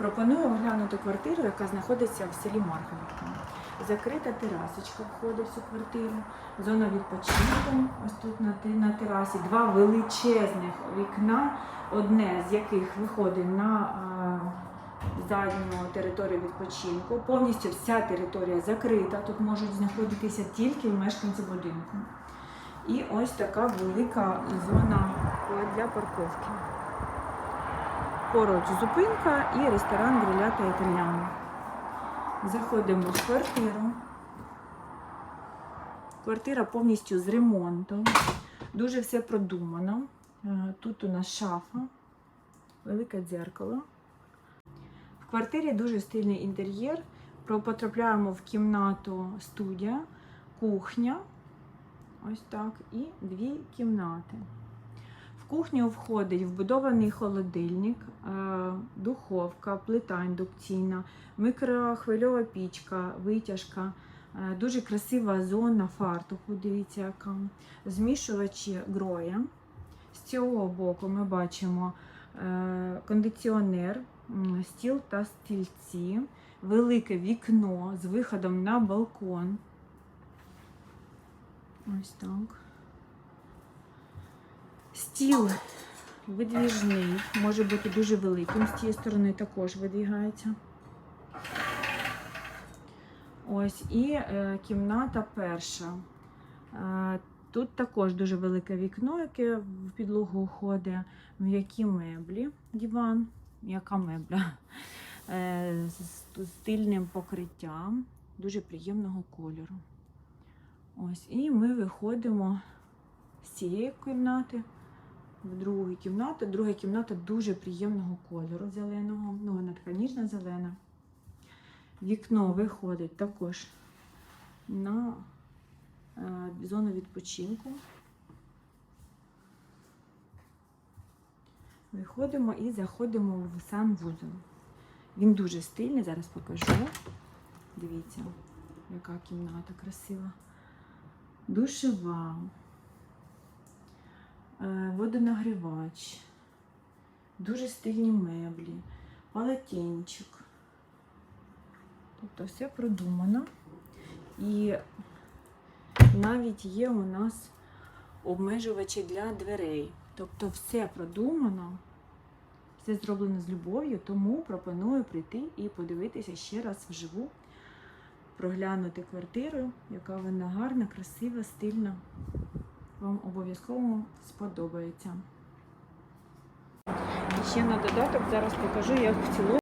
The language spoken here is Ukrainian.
Пропоную оглянути квартиру, яка знаходиться в селі Марховка. Закрита терасочка входить в цю квартиру, зона відпочинку. Ось тут на, на терасі два величезних вікна, одне з яких виходить на а, задню територію відпочинку. Повністю вся територія закрита. Тут можуть знаходитися тільки мешканці будинку. І ось така велика зона для парковки. Поруч зупинка і ресторан гриля та італьяно. Заходимо в квартиру. Квартира повністю з ремонтом. Дуже все продумано. Е, Тут у нас шафа, велике дзеркало. В квартирі дуже стильний інтер'єр. Потрапляємо в кімнату студія, кухня. Ось так. І дві кімнати. Кухню входить вбудований холодильник, е, духовка, плита індукційна, микрохвильова пічка, витяжка, е, дуже красива зона фартуху. Дивіться, яка змішувачі гроя. З цього боку ми бачимо е, кондиціонер, стіл та стільці, велике вікно з виходом на балкон. Ось так. Стіл видвіжний, може бути дуже великим, з цієї сторони також видвігається. Ось і е, кімната перша. Е, тут також дуже велике вікно, яке в підлогу входить, м'які меблі, диван, м'яка мебля е, з стильним покриттям, дуже приємного кольору. Ось, і ми виходимо з цієї кімнати в другу кімнату. Друга кімната дуже приємного кольору зеленого. Ну, вона така ніжна зелена. Вікно виходить також на е, зону відпочинку. Виходимо і заходимо в сам вузол. Він дуже стильний, зараз покажу. Дивіться, яка кімната красива. Душева, водонагрівач, дуже стильні меблі, полотенчик. Тобто все продумано. І навіть є у нас обмежувачі для дверей. Тобто все продумано, все зроблено з любов'ю, тому пропоную прийти і подивитися ще раз вживу, проглянути квартиру, яка вона гарна, красива, стильна. Вам обов'язково сподобається. Ще на додаток зараз покажу, як в цілому.